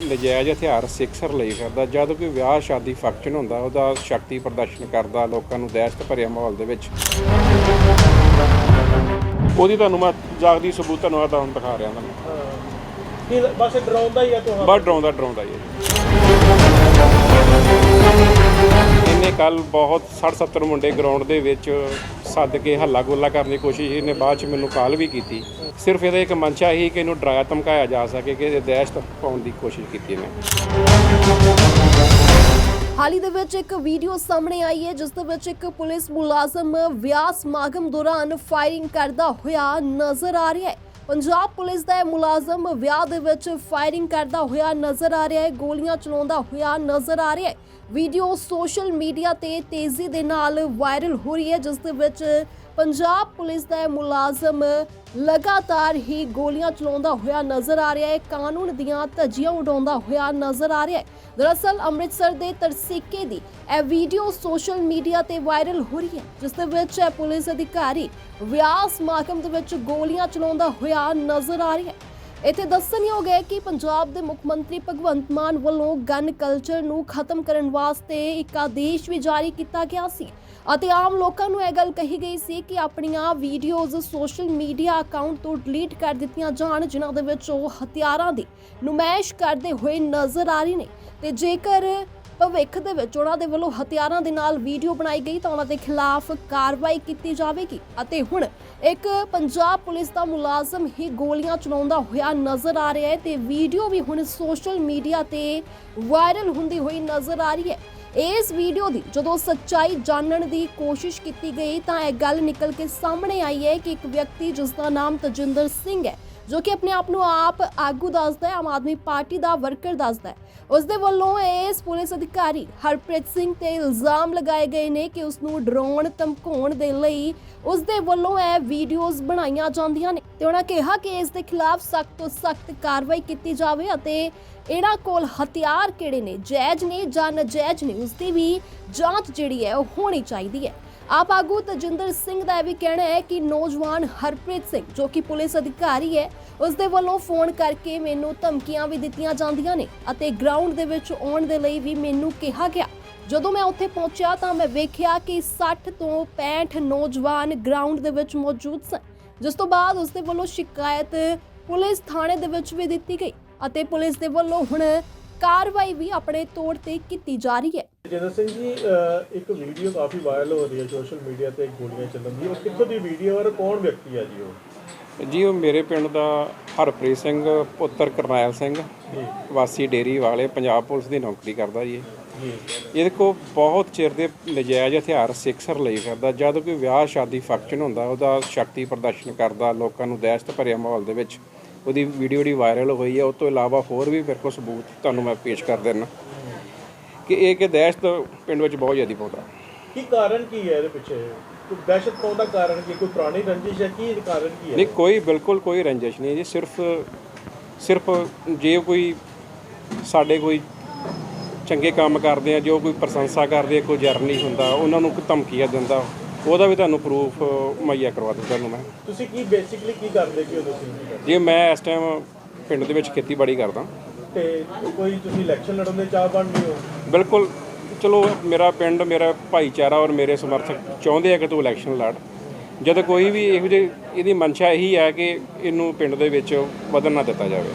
ਨਜਾਇਜ਼ ਹਥਿਆਰ ਸਿੱਖ ਸਰ ਲਈ ਕਰਦਾ ਜਦ ਕੋਈ ਵਿਆਹ ਸ਼ਾਦੀ ਫੰਕਸ਼ਨ ਹੁੰਦਾ ਉਹਦਾ ਸ਼ਕਤੀ ਪ੍ਰਦਰਸ਼ਨ ਕਰਦਾ ਲੋਕਾਂ ਨੂੰ ਦਹਿਸ਼ਤ ਭਰਿਆ ਮਾਹੌਲ ਦੇ ਵਿੱਚ। ਉਹਦੀ ਤੁਹਾਨੂੰ ਮੈਂ ਜਾਗਦੀ ਸਬੂਤ ਤੁਹਾਨੂੰ ਆਦਾ ਹੁਣ ਦਿਖਾ ਰਿਹਾ ਤੁਹਾਨੂੰ। ਕੀ ਬਸ ਡਰਾਉਂਦਾ ਹੀ ਆ ਤੁਹਾਨੂੰ ਬੜਾ ਡਰਾਉਂਦਾ ਡਰਾਉਂਦਾ ਹੀ ਹੈ ਇਹਨੇ ਕੱਲ ਬਹੁਤ 60 70 ਮੁੰਡੇ ਗਰਾਊਂਡ ਦੇ ਵਿੱਚ ਸੱਦ ਕੇ ਹੱਲਾ ਗੋਲਾ ਕਰਨ ਦੀ ਕੋਸ਼ਿਸ਼ ਇਹਨੇ ਬਾਅਦ ਚ ਮੈਨੂੰ ਕਾਲ ਵੀ ਕੀਤੀ। ਸਿਰਫ ਇਹਦਾ ਇੱਕ ਮਨਸ਼ਾ ਹੀ ਕਿ ਇਹਨੂੰ ਡਰਾਇਆ ਧਮਕਾਇਆ ਜਾ ਸਕੇ ਕਿ ਇਹ ਦਹਿਸ਼ਤ ਪਾਉਣ ਦੀ ਕੋਸ਼ਿਸ਼ ਕੀਤੀ ਇਹਨੇ। ਹਾਲ ਦੇ ਵਿੱਚ ਇੱਕ ਵੀਡੀਓ ਸਾਹਮਣੇ ਆਈ ਹੈ, ਜਿਸ ਦੇ ਵਿੱਚ ਇੱਕ ਪੁਲਿਸ ਮੁਲਾਜ਼ਮ ਵਿਆਹ ਸਮਾਗਮ ਦੌਰਾਨ ਫਾਇਰਿੰਗ ਕਰਦਾ ਹੋਇਆ ਨਜ਼ਰ ਆ ਰਿਹਾ ਹੈ। ਪੰਜਾਬ ਪੁਲਿਸ ਦਾ ਮੁਲਾਜ਼ਮ ਵਿਆਹ ਦੇ ਵਿੱਚ ਫਾਇਰਿੰਗ ਕਰਦਾ ਹੋਇਆ ਨਜ਼ਰ ਆ ਰਿਹਾ ਹੈ, ਗੋਲੀਆਂ ਚਲਾਉਂਦਾ ਹੋਇਆ ਨਜ਼ਰ ਆ ਰਿਹਾ ਹੈ। ਵੀਡੀਓ ਸੋਸ਼ਲ ਮੀਡੀਆ ਤੇ ਤੇਜ਼ੀ ਦੇ ਨਾਲ ਵਾਇਰਲ ਹੋ ਰਹੀ ਹੈ, ਜਿਸ ਦੇ ਵਿੱਚ ਪੰਜਾਬ ਪੁਲਿਸ ਦਾ ਇਹ ਮੁਲਾਜ਼ਮ ਲਗਾਤਾਰ ਹੀ ਗੋਲੀਆਂ ਚਲਾਉਂਦਾ ਹੋਇਆ ਨਜ਼ਰ ਆ ਰਿਹਾ ਹੈ। ਕਾਨੂੰਨ ਦੀਆਂ ਧੱਜੀਆਂ ਉਡਾਉਂਦਾ ਹੋਇਆ ਨਜ਼ਰ ਆ ਰਿਹਾ ਹੈ। ਦਰਅਸਲ ਅੰਮ੍ਰਿਤਸਰ ਦੇ ਤਰਸੀਕੇ ਦੀ ਇਹ ਵੀਡੀਓ ਸੋਸ਼ਲ ਮੀਡੀਆ ਤੇ ਵਾਇਰਲ ਹੋ ਰਹੀ ਹੈ, ਜਿਸ ਦੇ ਵਿੱਚ ਇਹ ਪੁਲਿਸ ਅਧਿਕਾਰੀ ਵਿਆਸ ਸਮਾਗਮ ਦੇ ਵਿੱਚ ਗੋਲੀਆਂ ਚਲਾਉਂਦਾ ਹੋਇਆ ਨਜ਼ਰ ਆ ਰਿਹਾ ਹੈ। ਇੱਥੇ ਦੱਸਣਯੋਗ ਹੈ ਕਿ ਪੰਜਾਬ ਦੇ ਮੁੱਖ ਮੰਤਰੀ ਭਗਵੰਤ ਮਾਨ ਵੱਲੋਂ ਗਨ ਕਲਚਰ ਨੂੰ ਖਤਮ ਕਰਨ ਵਾਸਤੇ ਇੱਕ ਆਦੇਸ਼ ਵੀ ਜਾਰੀ ਕੀਤਾ ਗਿਆ ਸੀ। ਅਤੇ ਆਮ ਲੋਕਾਂ ਨੂੰ ਇਹ ਗੱਲ ਕਹੀ ਗਈ ਸੀ ਕਿ ਆਪਣੀਆਂ ਵੀਡੀਓਜ਼ ਸੋਸ਼ਲ ਮੀਡੀਆ ਅਕਾਊਂਟ ਤੋਂ ਡਿਲੀਟ ਕਰ ਦਿੱਤੀਆਂ ਜਾਣ, ਜਿਨ੍ਹਾਂ ਦੇ ਵਿੱਚ ਉਹ ਹਥਿਆਰਾਂ ਦੀ ਨੁਮਾਇਸ਼ ਕਰਦੇ ਹੋਏ ਨਜ਼ਰ ਆ ਰਹੇ ਨੇ। ਤੇ ਜੇਕਰ ਭਵਿੱਖ ਦੇ ਵਿੱਚ ਉਹਨਾਂ ਦੇ ਵੱਲੋਂ ਹਥਿਆਰਾਂ ਦੇ ਨਾਲ ਵੀਡੀਓ ਬਣਾਈ ਗਈ ਤਾਂ ਉਹਨਾਂ ਦੇ ਖਿਲਾਫ ਕਾਰਵਾਈ ਕੀਤੀ ਜਾਵੇਗੀ ਅਤੇ ਹੁਣ ਇੱਕ ਪੰਜਾਬ ਪੁਲਿਸ ਦਾ ਮੁਲਾਜ਼ਮ ਹੀ ਗੋਲੀਆਂ ਚਲਾਉਂਦਾ ਹੋਇਆ ਨਜ਼ਰ ਆ ਰਿਹਾ ਹੈ ਤੇ ਵੀਡੀਓ ਵੀ ਹੁਣ ਸੋਸ਼ਲ ਮੀਡੀਆ ਤੇ ਵਾਇਰਲ ਹੁੰਦੀ ਹੋਈ ਨਜ਼ਰ ਆ ਰਹੀ ਹੈ। ਇਸ ਵੀਡੀਓ ਦੀ ਜਦੋਂ ਸੱਚਾਈ ਜਾਣਨ ਦੀ ਕੋਸ਼ਿਸ਼ ਕੀਤੀ ਗਈ ਤਾਂ ਇਹ ਗੱਲ ਨਿਕਲ ਕੇ ਸਾਹਮਣੇ ਆਈ ਹੈ ਕਿ ਇੱਕ ਵਿਅਕਤੀ ਜਿਸ ਦਾ ਨਾਮ ਤਜਿੰਦਰ ਸਿੰਘ ਹੈ ਜੋ ਕਿ ਆਪਣੇ ਆਪ ਨੂੰ ਆਪ ਆਗੂ ਦੱਸਦਾ ਹੈ, ਆਮ ਆਦਮੀ ਪਾਰਟੀ ਦਾ ਵਰਕਰ ਦੱਸਦਾ ਹੈ। ਉਸ ਦੇ ਵੱਲੋਂ ਇਸ ਪੁਲਿਸ ਅਧਿਕਾਰੀ ਹਰਪ੍ਰੀਤ ਸਿੰਘ ਤੇ ਇਲਜ਼ਾਮ ਲਗਾਏ ਗਏ ਨੇ ਕਿ ਉਸ ਨੂੰ ਡਰਾਉਣ ਧਮਕਾਉਣ ਦੇ ਲਈ ਉਸ ਦੇ ਵੱਲੋਂ ਇਹ ਵੀਡੀਓਜ਼ ਬਣਾਈਆਂ ਜਾਂਦੀਆਂ ਨੇ ਤੇ ਉਹਨਾਂ ਕਿਹਾ ਕਿ ਇਸ ਦੇ ਖਿਲਾਫ ਸਖਤ ਤੋਂ ਸਖਤ ਕਾਰਵਾਈ ਕੀਤੀ ਜਾਵੇ ਅਤੇ ਇਹਨਾਂ ਕੋਲ ਹਥਿਆਰ ਕਿਹੜੇ ਨੇ ਜਾਇਜ਼ ਨੇ ਜਾਂ ਨਜਾਇਜ਼ ਨੇ ਉਸ ਦੀ ਵੀ ਜਾਂਚ ਜਿਹੜੀ ਹੈ ਉਹ ਹੋਣੀ ਚਾਹੀਦੀ ਹੈ। ਆਪ ਆਗੂ ਤਜਿੰਦਰ ਸਿੰਘ ਦਾ ਇਹ ਵੀ ਕਹਿਣਾ ਹੈ ਕਿ ਨੌਜਵਾਨ ਹਰਪ੍ਰੀਤ ਸਿੰਘ, ਜੋ ਕਿ ਪੁਲਿਸ ਅਧਿਕਾਰੀ ਹੈ ਉਸ ਦੇ ਵੱਲੋਂ ਫੋਨ ਕਰਕੇ ਮੈਨੂੰ ਧਮਕੀਆਂ ਵੀ ਦਿੱਤੀਆਂ ਜਾਂਦੀਆਂ ਨੇ ਅਤੇ ਗਰਾਊਂਡ ਦੇ ਵਿੱਚ ਆਉਣ ਦੇ ਲਈ ਵੀ ਮੈਨੂੰ ਕਿਹਾ ਗਿਆ। ਜਦੋਂ ਮੈਂ ਉੱਥੇ ਪਹੁੰਚਿਆ ਤਾਂ ਮੈਂ ਵੇਖਿਆ ਕਿ 60 ਤੋਂ 65 ਨੌਜਵਾਨ ਗਰਾਊਂਡ ਦੇ ਵਿੱਚ ਮੌਜੂਦ ਸਨ, ਜਿਸ ਤੋਂ ਬਾਅਦ ਉਸ ਦੇ ਵੱਲੋਂ ਸ਼ਿਕਾਇਤ ਪੁਲਿਸ ਥਾਣੇ ਦੇ ਵਿੱਚ ਵੀ ਦਿੱਤੀ ਗਈ ਅਤੇ ਪੁਲਿਸ ਦੇ ਵੱਲੋਂ ਹੁਣ ਕਾਰਵਾਈ ਵੀ ਆਪਣੇ ਤੌਰ ਤੇ ਕੀਤੀ ਜਾ ਰਹੀ ਹੈ। ਜਿੰਦਰ ਸਿੰਘ ਜੀ ਇੱਕ ਵੀਡੀਓ ਕਾਫੀ ਵਾਇਰਲ ਹੋ ਰਹੀ ਹੈ ਸੋਸ਼ਲ ਮੀਡੀਆ ਤੇ ਗੋਲੀਆਂ ਚੱਲਣ ਦੀ। ਉਹ ਕਿੱਥੋਂ ਦੀ ਵੀਡੀਓ ਔਰ ਕੌਣ ਵਿਅਕਤੀ ਹੈ ਜੀ ਉਹ? ਜੀ ਉਹ ਮੇਰੇ ਪਿੰਡ ਦਾ ਹਰਪ੍ਰੀਤ ਸਿੰਘ ਪੁੱਤਰ ਕਰਨੈਲ ਸਿੰਘ ਵਾਸੀ ਡੇਰੀ ਵਾਲੇ ਪੰਜਾਬ ਪੁਲਿਸ ਦੀ ਨੌਕਰੀ ਕਰਦਾ ਜੀ। ਇਹ। ਜੀ। ਇਹਦੇ ਕੋ ਬਹੁਤ ਚਿਰ ਦੇ ਨਜਾਇਜ਼ ਹਥਿਆਰ ਸਿੱਖ ਸਰ ਲਈ ਕਰਦਾ ਜਦ ਕੋਈ ਵਿਆਹ ਸ਼ਾਦੀ ਫੰਕਸ਼ਨ ਹੁੰਦਾ ਉਹਦਾ ਸ਼ਕਤੀ ਪ੍ਰਦਰਸ਼ਨ ਕਰਦਾ ਲੋਕਾਂ ਨੂੰ ਦਹਿਸ਼ਤ ਭਰਿਆ ਮਾਹੌਲ ਦੇ ਵਿੱਚ। ਉਹਦੀ ਵੀਡੀਓ ਜਿਹੜੀ ਵਾਇਰਲ ਹੋਈ ਹੈ ਉਸ ਤੋਂ ਇਲਾਵਾ ਹੋਰ ਵੀ ਮੇਰੇ ਕੋਲ ਸਬੂਤ ਤੁਹਾਨੂੰ ਮੈਂ ਪੇਸ਼ ਕਰ ਦਿੰਦਾ। ਕਿ ਇਹ ਕਿ ਦਹਿਸ਼ਤ ਪਿੰਡ ਵਿੱਚ ਬਹੁਤ ਜ਼ਿਆਦਾ ਪਾਉਂਦਾ ਕੀ ਕਾਰਨ ਕੀ ਹੈ ਇਹਦੇ ਪਿੱਛੇ? ਕੋਈ ਦਹਿਸ਼ਤ ਪਾਉਣ ਦਾ ਕਾਰਨ ਕੀ ਕੋਈ ਪੁਰਾਣੀ ਰੰਜਿਸ਼ ਹੈ? ਕੀ ਕਾਰਨ ਕੀ ਹੈ? ਨਹੀਂ ਕੋਈ ਬਿਲਕੁਲ ਕੋਈ ਰੰਜਿਸ਼ ਨਹੀਂ ਜੀ। ਸਿਰਫ ਸਿਰਫ ਜੇ ਕੋਈ ਸਾਡੇ ਕੋਈ ਚੰਗੇ ਕੰਮ ਕਰਦੇ ਆ ਜੋ ਕੋਈ ਪ੍ਰਸ਼ੰਸਾ ਕਰਦੇ ਆ ਕੋਈ ਜਰਨੀ ਹੁੰਦਾ ਉਹਨਾਂ ਨੂੰ ਕੋਈ ਧਮਕੀਆਂ ਦਿੰਦਾ ਉਹਦਾ ਵੀ ਤੁਹਾਨੂੰ ਪ੍ਰੂਫ ਮੁਹੱਈਆ ਕਰਵਾ ਦੂੰ ਤੁਹਾਨੂੰ ਮੈਂ। ਤੁਸੀਂ ਕੀ ਬੇਸਿਕਲੀ ਕੀ ਕਰਦੇ ਕੀ ਹੋ ਤੁਸੀਂ? ਜੇ ਮੈਂ ਇਸ ਟਾਈਮ ਪਿੰਡ ਦੇ ਵਿੱਚ ਖੇਤੀਬਾੜੀ ਕਰਦਾ। ਤੇ ਕੋਈ ਤੁਸੀਂ ਇਲੈਕਸ਼ਨ ਲੜਨ ਦੇ ਚਾਹ ਬਣਦੇ ਹੋ? ਬਿਲਕੁਲ। ਚਲੋ ਮੇਰਾ ਪਿੰਡ ਮੇਰਾ ਭਾਈਚਾਰਾ ਔਰ ਮੇਰੇ ਸਮਰਥਕ ਚਾਹੁੰਦੇ ਆ ਕਿ ਤੂੰ ਇਲੈਕਸ਼ਨ ਲੜ। ਜਦ ਕੋਈ ਵੀ ਇਹੋ ਜਿਹੀ ਇਹਦੀ ਮਨਸ਼ਾ ਇਹੀ ਹੈ ਕਿ ਇਹਨੂੰ ਪਿੰਡ ਦੇ ਵਿੱਚ ਵਧਣ ਨਾ ਦਿੱਤਾ ਜਾਵੇ।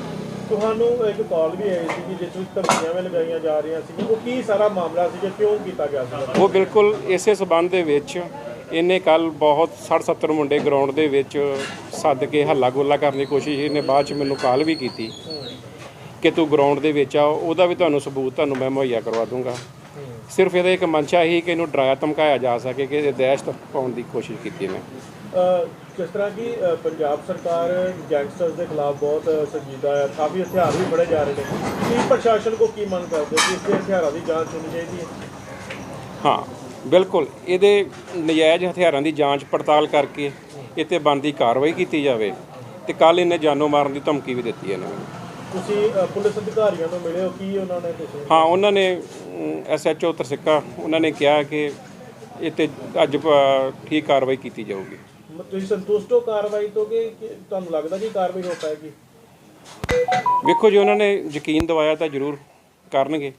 ਤੁਹਾਨੂੰ ਇੱਕ ਕਾਲ ਵੀ ਆਈ ਸੀ ਕਿ ਜਿਸ ਵਿੱਚ ਧਮਕੀਆਂ ਵੀ ਲਗਾਈਆਂ ਜਾ ਰਹੀਆਂ ਸੀ ਉਹ ਕੀ ਸਾਰਾ ਮਾਮਲਾ ਸੀ ਕਿ ਕਿਉਂ ਕੀਤਾ ਗਿਆ ਸੀ? ਉਹ ਬਿਲਕੁਲ ਇਸੇ ਸਬੰਧ ਦੇ ਵਿੱਚ ਇਹਨੇ ਕੱਲ ਬਹੁਤ 60 70 ਮੁੰਡੇ ਗਰਾਊਂਡ ਦੇ ਵਿੱਚ ਸੱਦ ਕੇ ਹੱਲਾ ਗੋਲਾ ਕਰਨ ਦੀ ਕੋਸ਼ਿਸ਼ ਇਹਨੇ ਬਾਅਦ ਚ ਮੈਨੂੰ ਕਾਲ ਵੀ ਕੀਤੀ। ਕਿ ਤੂੰ ਗਰਾਊਂਡ ਦੇ ਵਿੱਚ ਆ ਉਹਦਾ ਵੀ ਤੁਹਾਨੂੰ ਸਬੂਤ ਤੁਹਾਨੂੰ ਮੈਂ ਮੁਹੱਈਆ ਕਰਵਾ ਦੂੰਗਾ। ਸਿਰਫ ਇਹਦਾ ਇੱਕ ਮਨਸ਼ਾ ਹੀ ਕਿ ਇਹਨੂੰ ਡਰਾਇਆ ਧਮਕਾਇਆ ਜਾ ਸਕੇ ਕਿ ਇਹ ਦਹਿਸ਼ਤ ਪਾਉਣ ਦੀ ਕੋਸ਼ਿਸ਼ ਕੀਤੀ ਇਹਨੇ ਅਹ ਜਿਸ ਤਰ੍ਹਾਂ ਕਿ ਪੰਜਾਬ ਸਰਕਾਰ ਗੈਂਗਸਟਰਸ ਦੇ ਖਿਲਾਫ ਬਹੁਤ ਸੰਜੀਦਾ ਹੈ ਕਾਫੀ ਹਥਿਆਰ ਵੀ ਫੜੇ ਜਾ ਰਹੇ ਨੇ। ਕੀ ਪ੍ਰਸ਼ਾਸਨ ਕੋ ਕੀ ਮੰਗ ਕਰਦੇ ਕਿ ਇਸ ਦੇ ਹਥਿਆਰਾਂ ਦੀ ਜਾਂਚ ਹੋਣੀ ਚਾਹੀਦੀ ਹੈ? ਹਾਂ ਬਿਲਕੁਲ। ਇਹਦੇ ਨਜਾਇਜ਼ ਹਥਿਆਰਾਂ ਦੀ ਜਾਂਚ ਪੜਤਾਲ ਕਰਕੇ ਇਹ ਤੇ ਬਣਦੀ ਕਾਰਵਾਈ ਕੀਤੀ ਜਾਵੇ ਤੇ ਕੱਲ ਇਹਨੇ ਜਾਨੋਂ ਮਾਰਨ ਦੀ ਧਮਕੀ ਵੀ ਦਿੱਤੀ ਇਹਨੇ ਮੈਨੂੰ। ਤੁਸੀਂ ਪੁਲਿਸ ਅਧਿਕਾਰੀਆਂ ਨੂੰ ਮਿਲੇ ਹੋ? ਕੀ ਉਹਨਾਂ ਨੇ ਤੁਸੀਂ ਹਾਂ ਉਹਨਾਂ ਨੇ ਐਸਐਚਓ ਤਰਸਿੱਕਾ ਉਹਨਾਂ ਨੇ ਕਿਹਾ ਕਿ ਇਹ ਤੇ ਅੱਜ ਠੀਕ ਕਾਰਵਾਈ ਕੀਤੀ ਜਾਊਗੀ। ਤੁਸੀਂ ਸੰਤੁਸ਼ਟ ਹੋ ਕਾਰਵਾਈ ਤੋਂ ਕਿ ਤੁਹਾਨੂੰ ਲੱਗਦਾ ਕਿ ਕਾਰਵਾਈ ਹੋ ਪਾਏਗੀ? ਵੇਖੋ ਜੀ ਉਹਨਾਂ ਨੇ ਯਕੀਨ ਦਿਵਾਇਆ ਤਾਂ ਜ਼ਰੂਰ ਕਰਨਗੇ।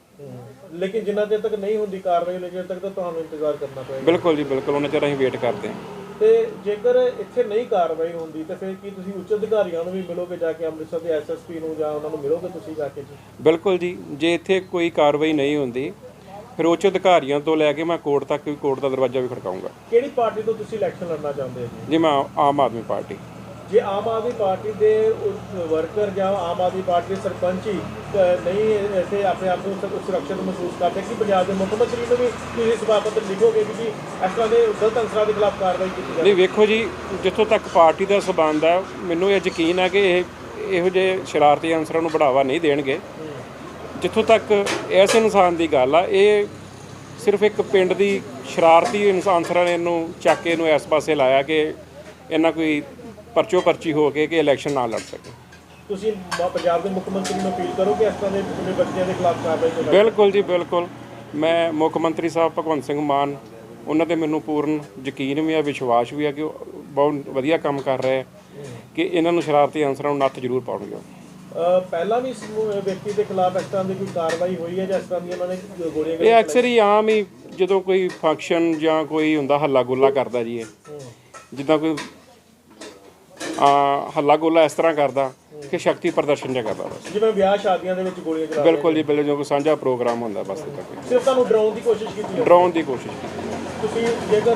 ਲੇਕਿਨ ਜਿੰਨਾ ਚਿਰ ਤੱਕ ਨਹੀਂ ਹੁੰਦੀ ਕਾਰਵਾਈ ਲੇਕਿਨ ਤੱਕ ਤਾਂ ਤੁਹਾਨੂੰ ਇੰਤਜ਼ਾਰ ਕਰਨਾ ਪਏਗਾ। ਬਿਲਕੁਲ ਜੀ ਬਿਲਕੁਲ ਉਹਨਾਂ ਚਿਰ ਅਸੀਂ ਵੇਟ ਕਰਦੇ ਹਾਂ। ਤੇ ਜੇਕਰ ਇੱਥੇ ਨਹੀਂ ਕਾਰਵਾਈ ਹੁੰਦੀ ਤਾਂ ਫਿਰ ਕੀ ਤੁਸੀਂ ਉੱਚ ਅਧਿਕਾਰੀਆਂ ਨੂੰ ਵੀ ਮਿਲੋਗੇ ਜਾ ਕੇ ਅੰਮ੍ਰਿਤਸਰ ਦੇ ਐਸਐਸਪੀ ਨੂੰ ਜਾਂ ਉਹਨਾਂ ਨੂੰ ਮਿਲੋਗੇ ਤੁਸੀਂ ਜਾ ਕੇ ਜੀ? ਬਿਲਕੁਲ ਜੀ ਜੇ ਇੱਥੇ ਕੋਈ ਕਾਰਵਾਈ ਨਹੀਂ ਹੁੰਦੀ ਫਿਰ ਉੱਚ ਅਧਿਕਾਰੀਆਂ ਤੋਂ ਲੈ ਕੇ ਮੈਂ ਕੋਰਟ ਤੱਕ ਵੀ ਕੋਰਟ ਦਾ ਦਰਵਾਜ਼ਾ ਵੀ ਖੜਕਾਉਂਗਾ ਕਿਹੜੀ ਪਾਰਟੀ ਤੋਂ ਤੁਸੀਂ ਇਲੈਕਸ਼ਨ ਲੜਨਾ ਚਾਹੁੰਦੇ ਹੋ ਜੀ? ਜੀ ਮੈਂ ਆਮ ਆਦਮੀ ਪਾਰਟੀ। ਜੇ ਆਮ ਆਦਮੀ ਪਾਰਟੀ ਦੇ ਵਰਕਰ ਜਾਂ ਆਮ ਆਦਮੀ ਪਾਰਟੀ ਦੇ ਸਰਪੰਚ ਹੀ ਨਹੀਂ ਇੱਥੇ ਆਪਣੇ ਆਪ ਨੂੰ ਸੁਰੱਖਿਅਤ ਮਹਿਸੂਸ ਕਰਦੇ ਕਿ ਪੰਜਾਬ ਦੇ ਮੁੱਖ ਮੰਤਰੀ ਨੂੰ ਵੀ ਤੁਸੀਂ ਸਭਾ ਲਿਖੋਗੇ ਕਿ ਜੀ ਇਸ ਤਰ੍ਹਾਂ ਦੇ ਗਲਤ ਅੰਸਰਾਂ ਦੇ ਖਿਲਾਫ ਕਾਰਵਾਈ ਕੀਤੀ ਜਾਵੇ। ਨਹੀਂ, ਵੇਖੋ ਜੀ, ਜਿੱਥੋਂ ਤੱਕ ਪਾਰਟੀ ਦਾ ਸਬੰਧ ਹੈ, ਮੈਨੂੰ ਇਹ ਯਕੀਨ ਹੈ ਕਿ ਇਹ ਇਹੋ ਜਿਹੇ ਸ਼ਰਾਰਤੀ ਅਨਸਰਾਂ ਨੂੰ ਬੜਾਵਾ ਨਹੀਂ ਦੇਣਗੇ। ਜਿੱਥੋਂ ਤੱਕ ਇਸ ਇਨਸਾਨ ਦੀ ਗੱਲ ਆ, ਇਹ ਸਿਰਫ ਇੱਕ ਪਿੰਡ ਦੀ ਸ਼ਰਾਰਤੀ ਇਨਸਾਨ ਅਨਸਰਾਂ ਨੇ ਇਹਨੂੰ ਚੱਕ ਕੇ ਇਹਨੂੰ ਇਸ ਪਾਸੇ ਲਾਇਆ ਕਿ ਇਹਨਾਂ ਕੋਈ ਪਰਚੋ ਪਰਚੀ ਹੋ ਕੇ ਕਿ ਇਲੈਕਸ਼ਨ ਨਾ ਲੜ ਸਕੇ। ਤੁਸੀਂ ਮ- ਪੰਜਾਬ ਦੇ ਮੁੱਖ ਮੰਤਰੀ ਨੂੰ ਅਪੀਲ ਕਰੋ ਕਿ ਇਸ ਤਰ੍ਹਾਂ ਦੇ ਜਿਹੜੇ ਬੱਚਿਆਂ ਦੇ ਖਿਲਾਫ ਕਾਰਵਾਈ ਕਰੋ। ਬਿਲਕੁਲ ਜੀ ਬਿਲਕੁਲ। ਮੈਂ ਮੁੱਖ ਮੰਤਰੀ ਸਾਹਿਬ ਭਗਵੰਤ ਸਿੰਘ ਮਾਨ ਉਹਨਾਂ ਤੇ ਮੈਨੂੰ ਪੂਰਨ ਯਕੀਨ ਵੀ ਆ ਵਿਸ਼ਵਾਸ ਵੀ ਆ ਕਿ ਉਹ ਬਹੁਤ ਵਧੀਆ ਕੰਮ ਕਰ ਰਹੇ ਆ ਕਿ ਇਹਨਾਂ ਨੂੰ ਸ਼ਰਾਰਤੀ ਅਨਸਰਾਂ ਨੂੰ ਨੱਥ ਜ਼ਰੂਰ ਪਾਉਣਗੇ ਅ, ਪਹਿਲਾਂ ਵੀ ਇਸ ਨੂੰ- ਵਿਅਕਤੀ ਦੇ ਖਿਲਾਫ ਇਸ ਤਰ੍ਹਾਂ ਦੀ ਕੋਈ ਕਾਰਵਾਈ ਹੋਈ ਹੈ ਜਾਂ ਇਸ ਤਰ੍ਹਾਂ ਦੀ ਉਹਨਾਂ ਨੇ ਗੋਲੀਆਂ ਇਹ ਅਕਸਰ ਹੀ ਆਮ ਹੀ ਜਦੋਂ ਕੋਈ ਫੰਕਸ਼ਨ ਜਾਂ ਕੋਈ ਹੁੰਦਾ ਹੱਲਾ ਗੁੱਲਾ ਕਰਦਾ ਜੀ ਇਹ। ਜਿੱਦਾਂ ਕੋਈ ਹੱਲਾ ਗੁੱਲਾ ਇਸ ਤਰ੍ਹਾਂ ਕਰਦਾ ਕਿ ਸ਼ਕਤੀ ਪ੍ਰਦਰਸ਼ਨ ਜਿਹਾ ਕਰਦਾ ਬਸ ਜਿਵੇਂ ਵਿਆਹ ਸ਼ਾਦੀਆਂ ਦੇ ਵਿੱਚ ਗੋਲੀਆਂ ਚਲਾ ਬਿਲਕੁਲ ਜੀ ਬਿਲਕੁਲ ਜੋ ਕੋਈ ਸਾਂਝਾ ਪ੍ਰੋਗਰਾਮ ਹੁੰਦਾ ਬਸ ਇਹ ਤੱਕ ਸਿਰਫ ਤੁਹਾਨੂੰ ਡਰਾਉਣ ਦੀ ਕੋਸ਼ਿਸ਼ ਕੀਤੀ ਹੈ ਡਰਾਉਣ ਦੀ ਕੋਸ਼ਿਸ਼ ਕੀਤੀ। ਤੁਸੀਂ ਜੇਕਰ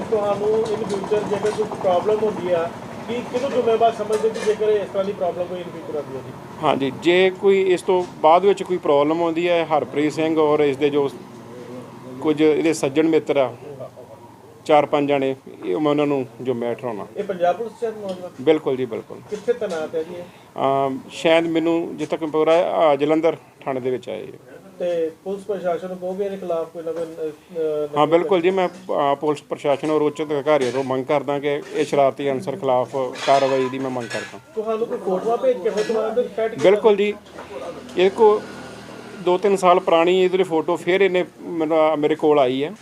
ਤੁਹਾਨੂੰ ਇਨ ਫਿਊਚਰ ਜੇਕਰ ਕੋਈ ਪ੍ਰੋਬਲਮ ਹੁੰਦੀ ਆ ਕਿ ਕਿਹਨੂੰ ਜ਼ਿੰਮੇਵਾਰ ਸਮਝਦੇ ਕਿ ਜੇਕਰ ਇਸ ਤਰ੍ਹਾਂ ਦੀ ਪ੍ਰੋਬਲਮ ਕੋਈ ਇਨ ਫਿਊਚਰ ਆਉਂਦੀ ਹੈ ਜੀ? ਹਾਂਜੀ ਜੇ ਕੋਈ ਇਸ ਤੋਂ ਬਾਅਦ ਵਿੱਚ ਕੋਈ ਪ੍ਰੋਬਲਮ ਆਉਂਦੀ ਹੈ ਹਰਪ੍ਰੀਤ ਸਿੰਘ ਔਰ ਇਸ ਦੇ ਜੋ ਕੁਝ ਇਹਦੇ ਸੱਜਣ ਮਿੱਤਰ ਆ ਚਾਰ ਪੰਜ ਜਣੇ ਇਹ ਮੈਂ ਉਹਨਾਂ ਨੂੰ ਜੋ ਮੈਟਰ ਹੋਣਾ ਇਹ ਪੰਜਾਬ ਪੁਲਿਸ ਚ ਨੌਜਵਾਨ ਬਿਲਕੁਲ ਜੀ ਬਿਲਕੁਲ। ਕਿੱਥੇ ਤੈਨਾਤ ਹੈ ਜੀ ਇਹ? ਸ਼ਾਇਦ ਮੈਨੂੰ ਜਿੱਥੇ ਤੱਕ ਪਤਾ ਹੈ ਜਲੰਧਰ ਥਾਣੇ ਦੇ ਵਿੱਚ ਆਏ। ਤੇ ਪੁਲਿਸ ਪ੍ਰਸ਼ਾਸਨ ਨੂੰ ਕਹੋਗੇ ਇਹਦੇ ਖਿਲਾਫ ਕੋਈ ਨਾ ਹਾਂ ਬਿਲਕੁਲ ਜੀ ਮੈਂ ਪੁਲਿਸ ਪ੍ਰਸ਼ਾਸਨ ਔਰ ਉੱਚ ਅਧਿਕਾਰੀਆਂ ਤੋਂ ਮੰਗ ਕਰਦਾ ਕਿ ਇਹ ਸ਼ਰਾਰਤੀ ਅਨਸਰ ਖਿਲਾਫ ਕਾਰਵਾਈ ਦੀ ਮੈਂ ਮੰਗ ਕਰਦਾ। ਤੁਹਾਨੂੰ ਕੋਈ ਫੋਟੋਆਂ ਭੇਜ ਕੇ ਸੈਟ ਬਿਲਕੁਲ ਜੀ। ਇਹ ਕੋ ਦੋ ਤਿੰਨ ਸਾਲ ਪੁਰਾਣੀ ਇਹਦੀ ਫੋਟੋ ਫਿਰ ਇਹਨੇ ਮੇਰੇ ਕੋਲ ਆਈ ਹੈ।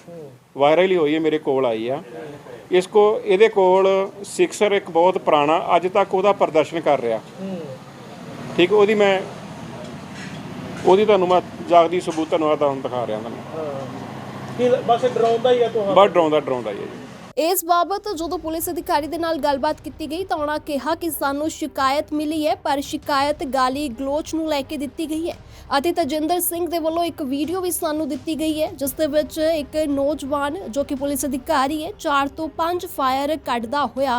ਵਾਇਰਲ ਹੀ ਹੋਈ ਹੈ ਮੇਰੇ ਕੋਲ ਆਈ ਆ। ਇਸ ਕੋ ਇਹਦੇ ਕੋਲ ਸਿਕਸਰ ਇੱਕ ਬਹੁਤ ਪੁਰਾਣਾ ਅੱਜ ਤੱਕ ਉਹਦਾ ਪ੍ਰਦਰਸ਼ਨ ਕਰ ਰਿਹਾ। ਠੀਕ ਉਹਦੀ ਮੈਂ ਉਹਦੀ ਤੁਹਾਨੂੰ ਮੈਂ ਜਾਗਦੀ ਸਬੂਤ ਤੁਹਾਨੂੰ ਆ ਤੁਹਾਨੂੰ ਦਿਖਾ ਰਿਹਾ ਕਿ ਬਸ ਡਰਾਉਂਦਾ ਹੀ ਆ ਤੁਹਾਨੂੰ ਬੜਾ ਡਰਾਉਂਦਾ ਡਰਾਉਂਦਾ ਹੀ ਹੈ ਜੀ। ਇਸ ਬਾਬਤ ਜਦੋਂ ਪੁਲਿਸ ਅਧਿਕਾਰੀ ਦੇ ਨਾਲ ਗੱਲਬਾਤ ਕੀਤੀ ਗਈ ਤਾਂ ਉਹਨਾਂ ਕਿਹਾ ਕਿ ਸਾਨੂੰ ਸ਼ਿਕਾਇਤ ਮਿਲੀ ਹੈ, ਪਰ ਸ਼ਿਕਾਇਤ ਗਾਲੀ ਗਲੋਚ ਨੂੰ ਲੈ ਕੇ ਦਿੱਤੀ ਗਈ ਹੈ ਅਤੇ ਤਜਿੰਦਰ ਸਿੰਘ ਦੇ ਵੱਲੋਂ ਇੱਕ ਵੀਡੀਓ ਵੀ ਸਾਨੂੰ ਦਿੱਤੀ ਗਈ ਹੈ, ਜਿਸ ਦੇ ਵਿੱਚ ਇੱਕ ਨੌਜਵਾਨ ਜੋ ਕਿ ਪੁਲਿਸ ਅਧਿਕਾਰੀ ਹੈ 4 ਤੋਂ 5 ਫਾਇਰ ਕੱਢਦਾ ਹੋਇਆ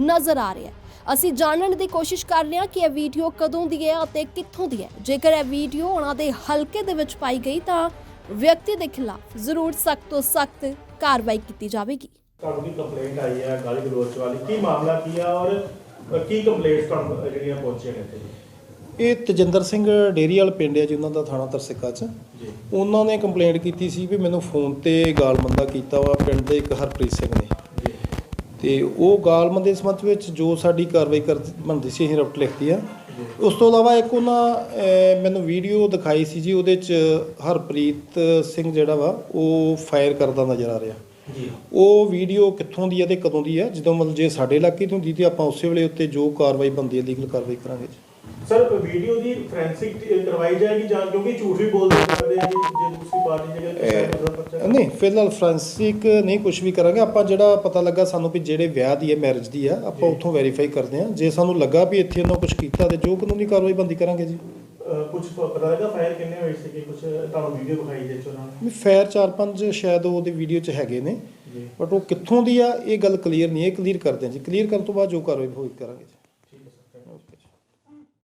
ਨਜ਼ਰ ਆ ਰਿਹਾ ਹੈ। ਅਸੀਂ ਜਾਣਨ ਦੀ ਕੋਸ਼ਿਸ਼ ਕਰ ਰਹੇ ਹਾਂ ਕਿ ਇਹ ਵੀਡੀਓ ਕਦੋਂ ਦੀ ਹੈ ਅਤੇ ਕਿੱਥੋਂ ਦੀ ਹੈ। ਜੇਕਰ ਇਹ ਵੀਡੀਓ ਉਹਨਾਂ ਦੇ ਹਲਕੇ ਦੇ ਵਿੱਚ ਪਾਈ ਗਈ ਤਾਂ ਵਿਅਕਤੀ ਦੇ ਖਿਲਾਫ ਜ਼ਰੂਰ ਸਖਤ ਤੋਂ ਸਖਤ ਕਾਰਵਾਈ ਕੀਤੀ ਜਾਵੇਗੀ। ਤੁਹਾਨੂੰ ਕੀ ਕੰਪਲੇਂਟ ਆਈ ਹੈ ਗਾਲੀ ਗਲੋਚ ਵਾਲੀ। ਕੀ ਮਾਮਲਾ ਕੀ ਆ ਔਰ ਅ, ਕੀ ਕੰਪਲੇਂਟਸ ਤੁਹਾਨੂੰ ਜਿਹੜੀਆਂ ਪਹੁੰਚੀਆਂ ਨੇ ਇੱਥੇ? ਜੀ ਇਹ ਤਜਿੰਦਰ ਸਿੰਘ ਡੇਰੀ ਵਾਲ ਪਿੰਡ ਹੈ ਜੀ ਉਹਨਾਂ ਦਾ ਥਾਣਾ ਤਰਸਿੱਕਾ ਚ। ਜੀ। ਉਹਨਾਂ ਨੇ ਕੰਪਲੇਂਟ ਕੀਤੀ ਸੀ ਵੀ ਮੈਨੂੰ ਫੋਨ ਤੇ ਗਾਲਮੰਦਾ ਕੀਤਾ ਵਾ ਪਿੰਡ ਦੇ ਇੱਕ ਹਰਪ੍ਰੀਤ ਸਿੰਘ ਨੇ। ਜੀ। ਤੇ ਉਹ ਗਾਲਮੰਦ ਦੇ ਸੰਬੰਧ ਵਿੱਚ ਜੋ ਸਾਡੀ ਕਾਰਵਾਈ ਕਰ ਬਣਦੀ ਸੀ ਅਸੀਂ ਰਿਪੋਰਟ ਲਿਖਤੀ ਆ। ਉਸ ਤੋਂ ਇਲਾਵਾ ਇੱਕ ਉਹਨਾਂ ਮੈਨੂੰ ਵੀਡੀਓ ਦਿਖਾਈ ਸੀ ਜੀ ਉਹਦੇ ਚ ਹਰਪ੍ਰੀਤ ਸਿੰਘ ਜਿਹੜਾ ਵਾ ਉਹ ਫਾਇਰ ਕਰਦਾ ਨਜ਼ਰ ਆ ਰਿਹਾ। ਜੀ ਉਹ ਵੀਡੀਓ ਕਿੱਥੋਂ ਦੀ ਹੈ ਤੇ ਕਦੋਂ ਦੀ ਹੈ? ਜਦੋਂ ਮਤਲਬ ਜੇ ਸਾਡੇ ਇਲਾਕੇ ਤੋਂ ਹੁੰਦੀ ਤੇ ਆਪਾਂ ਉਸੇ ਵੇਲੇ ਉੱਤੇ ਜੋ ਕਾਰਵਾਈ ਬਣਦੀ ਹੈ ਲੀਗਲ ਕਾਰਵਾਈ ਕਰਾਂਗੇ ਜੀ। ਸਰ ਵੀਡੀਓ ਦੀ ਫੋਰੈਂਸਿਕ ਕਰਵਾਈ ਜਾਏਗੀ ਜਾਂ ਕਿਉਂਕਿ ਝੂਠ ਵੀ ਬੋਲ ਸਕਦੇ ਆ ਜੀ ਦੂਸਰੀ ਪਾਰਟੀ ਪਰਚਾ ਨਹੀਂ ਫਿਲਹਾਲ ਫ੍ਰਾਂਸਿਕ ਨਹੀਂ ਕੁਝ ਵੀ ਕਰਾਂਗੇ। ਆਪਾਂ ਜਿਹੜਾ ਪਤਾ ਲੱਗਾ ਸਾਨੂੰ ਵੀ ਜਿਹੜੇ ਵਿਆਹ ਦੀ ਹੈ ਮੈਰਿਜ ਦੀ ਹੈ ਆਪਾਂ ਉੱਥੋਂ ਵੈਰੀਫਾਈ ਕਰਦੇ ਹਾਂ। ਜੇ ਸਾਨੂੰ ਲੱਗਾ ਵੀ ਇੱਥੇ ਉਹਨਾਂ ਕੁਝ ਕੀਤਾ ਤੇ ਜੋ ਕਾਨੂੰਨੀ ਕਾਰਵਾਈ ਬੰਦੀ ਕਰਾਂਗੇ ਜੀ। ਕੁਝ ਪਤਾ ਲੱਗਾ ਫਾਇਰ ਕਿੰਨੇ ਹੋਏ ਸੀ ਕੁਝ ਤੁਹਾਨੂੰ ਵੀਡੀਓ ਦਿਖਾਈ ਦੇ ਚੋਂ ਵੀ ਫੈਰ 4-5 ਸ਼ਾਇਦ ਉਹਦੇ ਵੀਡੀਓ 'ਚ ਹੈਗੇ ਨੇ ਜੀ। ਬਟ ਉਹ ਕਿੱਥੋਂ ਦੀ ਆ ਇਹ ਗੱਲ ਕਲੀਅਰ ਨਹੀਂ ਹੈ ਕਲੀਅਰ ਕਰਦੇ ਹਾਂ ਜੀ। ਕਲੀਅਰ ਕਰਨ ਤੋਂ ਬਾਅਦ ਜੋ ਕਾਰਵਾਈ ਹੋਈ ਕਰਾਂਗੇ ਜੀ।